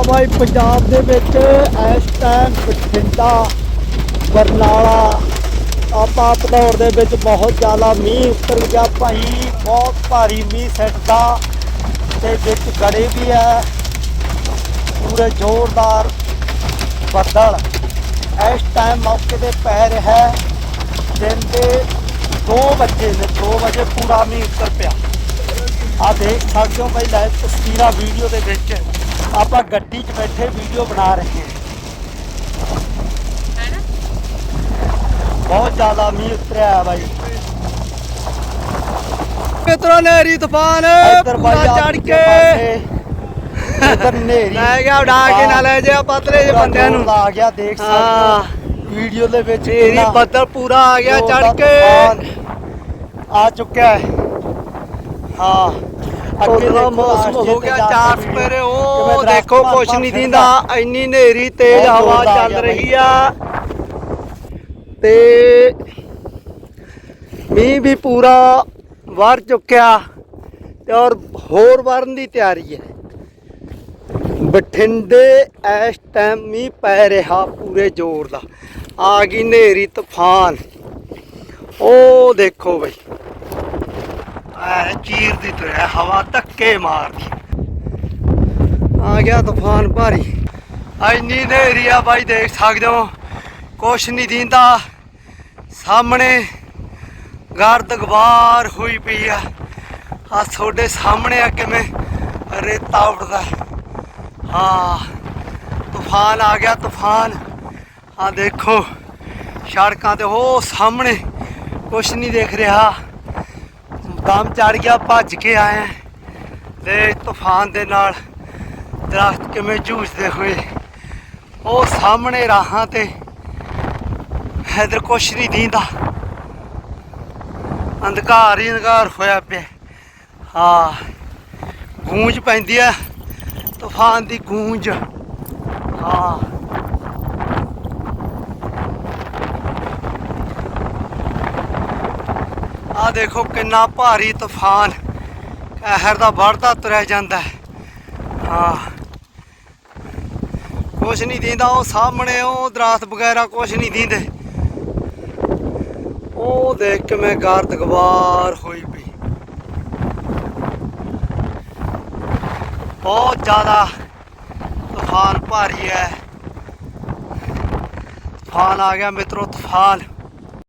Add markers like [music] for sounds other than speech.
ਹਾਂ ਭਾਈ ਪੰਜਾਬ ਦੇ ਵਿੱਚ ਇਸ ਟਾਈਮ ਬਠਿੰਡਾ, ਬਰਨਾਲਾ। ਆਪਾਂ ਭਦੌੜ ਦੇ ਵਿੱਚ ਬਹੁਤ ਜ਼ਿਆਦਾ ਮੀਂਹ ਉਤਰ ਗਿਆ ਭਾਈ, ਬਹੁਤ ਭਾਰੀ ਮੀਂਹ ਸਿੱਟਦਾ ਤੇ ਵਿੱਚ ਗੜੇ ਵੀ ਹੈ ਪੂਰੇ ਜ਼ੋਰਦਾਰ ਬੱਦਲ। ਇਸ ਟਾਈਮ ਮੌਕੇ ਤੇ ਪੈ ਰਿਹਾ ਹੈ। ਦਿਨ ਦੇ 2 ਵਜੇ ਨੇ 2 ਵਜੇ ਪੂਰਾ ਮੀਂਹ ਉਤਰ ਪਿਆ। ਆ ਦੇਖ ਸਕਦੇ ਹੋ ਭਾਈ ਲਾਈਵ ਤਸਵੀਰਾਂ ਵੀਡੀਓ ਦੇ ਵਿੱਚ। ਆਪਾਂ ਗੱਡੀ 'ਚ ਬੈਠੇ ਵੀਡੀਓ ਬਣਾ ਰਹੇ ਹਾਂ। ਬਹੁਤ ਜ਼ਿਆਦਾ ਮੀਂਹ ਉਤਰਿਆ ਹੈ ਬਾਈ। ਮਿੱਤਰੋ ਨੇਰੀ ਤੂਫਾਨ ਇੱਧਰ ਬਾਈ ਪੂਰਾ ਚੜ ਕੇ। ਇੱਧਰ [laughs] ਨੇਰੀ ਲੈ ਗਿਆ ਉਡਾ ਕੇ ਨਾ ਲੈ ਜਾ ਪਤਲੇ ਜਿਹੇ ਬੰਦਿਆਂ ਨੂੰ। ਆ ਗਿਆ ਦੇਖ ਸਕਦੇ ਵੀਡੀਓ ਦੇ ਵਿੱਚ ਕਿੰਨਾ ਬੱਦਲ ਪੂਰਾ ਆ ਗਿਆ ਦਾ ਚੜ ਕੇ ਆ ਚੁੱਕਿਆ ਹੈ। ਹਾਂ। ਉਧਰੋਂ ਦੇਖੋ ਮੌਸਮ ਹੋ ਗਿਆ ਜਾ ਚਾਰ ਸਪੇਰੇ ਉਹ ਦੇਖੋ ਕੁਛ ਨਹੀਂ। ਦਿੰਦਾ। ਇੰਨੀ ਨੇਰੀ ਤੇਜ਼ ਹਵਾ ਚੱਲ ਆ। ਰਹੀ ਆ। ਤੇ ਮੀਂਹ ਵੀ ਪੂਰਾ ਵਰ ਚੁੱਕਿਆ ਤੇ ਔਰ ਹੋਰ ਵਰਨ ਦੀ ਤਿਆਰੀ ਹੈ। ਬਠਿੰਡੇ ਇਸ ਟਾਈਮ ਮੀਂਹ ਪੈ ਰਿਹਾ ਪੂਰੇ ਜ਼ੋਰ ਦਾ। ਆ ਗਈ ਨੇਰੀ ਤੂਫਾਨ। ਉਹ ਦੇਖੋ ਬਈ। ਐ ਚੀਰ ਦੀ ਤੁਰਿਆ ਹਵਾ ਧੱਕੇ ਮਾਰਦੀ। ਆ ਗਿਆ ਤੂਫਾਨ ਭਾਰੀ। ਇੰਨੀ ਨੇਰੀ ਆ ਬਾਈ, ਦੇਖ ਸਕਦੇ ਹੋ। ਕੁਛ ਨਹੀਂ ਦਿੰਦਾ। ਸਾਹਮਣੇ ਗਰਦ ਗਵਾਰ ਹੋਈ ਪਈ ਆ। ਆ ਤੁਹਾਡੇ ਸਾਹਮਣੇ ਆ ਕਿਵੇਂ ਰੇਤਾ ਉੱਡਦਾ ਹਾਂ। ਤੂਫਾਨ ਆ ਗਿਆ, ਤੂਫਾਨ। ਆ ਦੇਖੋ, ਸੜਕਾਂ ਤੇ ਉਹ ਸਾਹਮਣੇ ਕੁਛ ਨਹੀਂ ਦੇਖ ਰਿਹਾ। ਦਮ ਚੜ ਗਿਆ, ਭੱਜ ਕੇ ਆਏ ਹਾਂ ਤੇ ਤੂਫਾਨ ਦੇ ਨਾਲ ਦਰਖਤ ਕਿਵੇਂ ਜੂਝਦੇ ਹੋਏ, ਉਹ ਸਾਹਮਣੇ ਰਾਹਾਂ ਤੇ ਇਧਰ ਕੁਛ ਨਹੀਂ ਦੀਂਦਾ ਅੰਧਕਾਰ ਹੀ ਅੰਧਕਾਰ ਹੋਇਆ ਪਿਆ। ਹਾਂ, ਗੂੰਜ ਪੈਂਦੀ ਆ, ਤੂਫਾਨ ਦੀ ਗੂੰਜ। ਹਾਂ। ਆ ਦੇਖੋ ਕਿੰਨਾ ਭਾਰੀ ਤੂਫਾਨ, ਕਹਿਰ ਦਾ ਵੜਦਾ ਤੁਰਿਆ ਜਾਂਦਾ। ਹਾਂ। ਕੁਛ ਨਹੀਂ ਦਿੰਦਾ, ਉਹ ਸਾਹਮਣੇ ਉਹ ਦਰਖਤ ਵਗੈਰਾ ਕੁਛ ਨਹੀਂ ਦਿੰਦੇ। ਉਹ ਦੇਖ ਕੇ ਮੈਂ ਗਰਦ ਗਵਾਰ ਹੋਈ ਪਈ। ਬਹੁਤ ਜ਼ਿਆਦਾ ਤੂਫਾਨ ਭਾਰੀ ਹੈ। ਤੂਫਾਨ ਆ ਗਿਆ ਮਿੱਤਰੋ, ਤੂਫਾਨ।